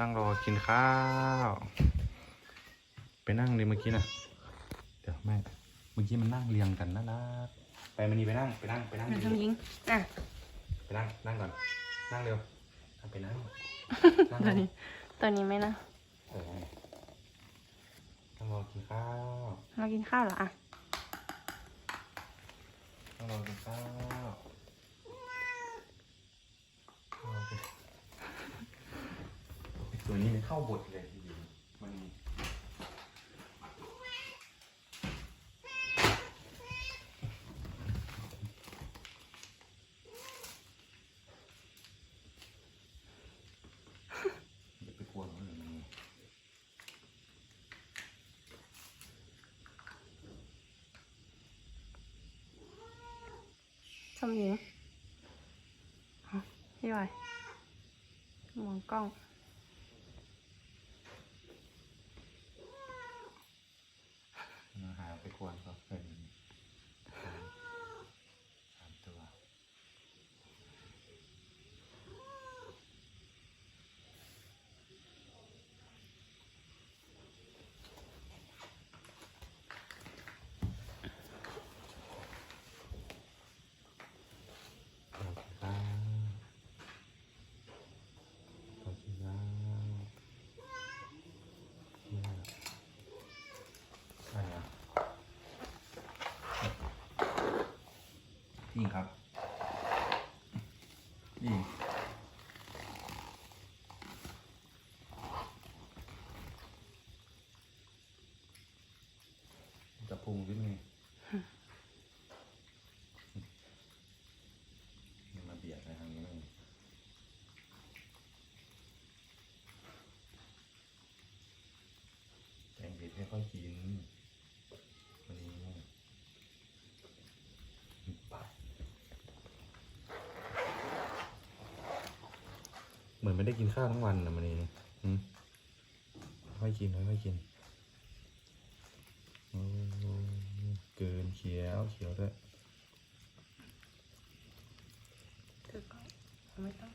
นั่งรอกินข้าว ไปนั่งดิเมื่อกี้น่ะเดี๋ยวแม่เมื่อกี้มันนั่งเรียงกันนะนะไปมันนี่ไปนั่งไปนั่งไปนั่งอะดีทำยิงอะไปนั่งนั่งก่อน นั่งเร็วเอาไปนั่งนั่งตัวนี้ตัวนี้ไหมนะเออนั่งรอกินข้าวเรากินข้าวเหรออะนั่งรอกินข้าวนั่งรอกินตั วนี้มันเข้าบทเลยทีเดียวมันมีอย่าไปกลัวมันเลยมันมีชมยิงอะพี่บอยมองกล้อง มา หาไปกวนก็เป็นสามตัว ขอบคุณครับขอบคุณครับเนี่ยอะไรอะ พี่ครับพี่จะพุงขึ้นไงอย่ามาเบียดในทางนี้เลยแกงเผ็ดไม่ค่อยกินวันนี้ปัด เหมือนไม่ได้กินข้าวทั้งวันนะมันนี่ค่อยกินไม่ค่อยกินเกินเขียวเขียวด้วยถือก็ไม่ต้อง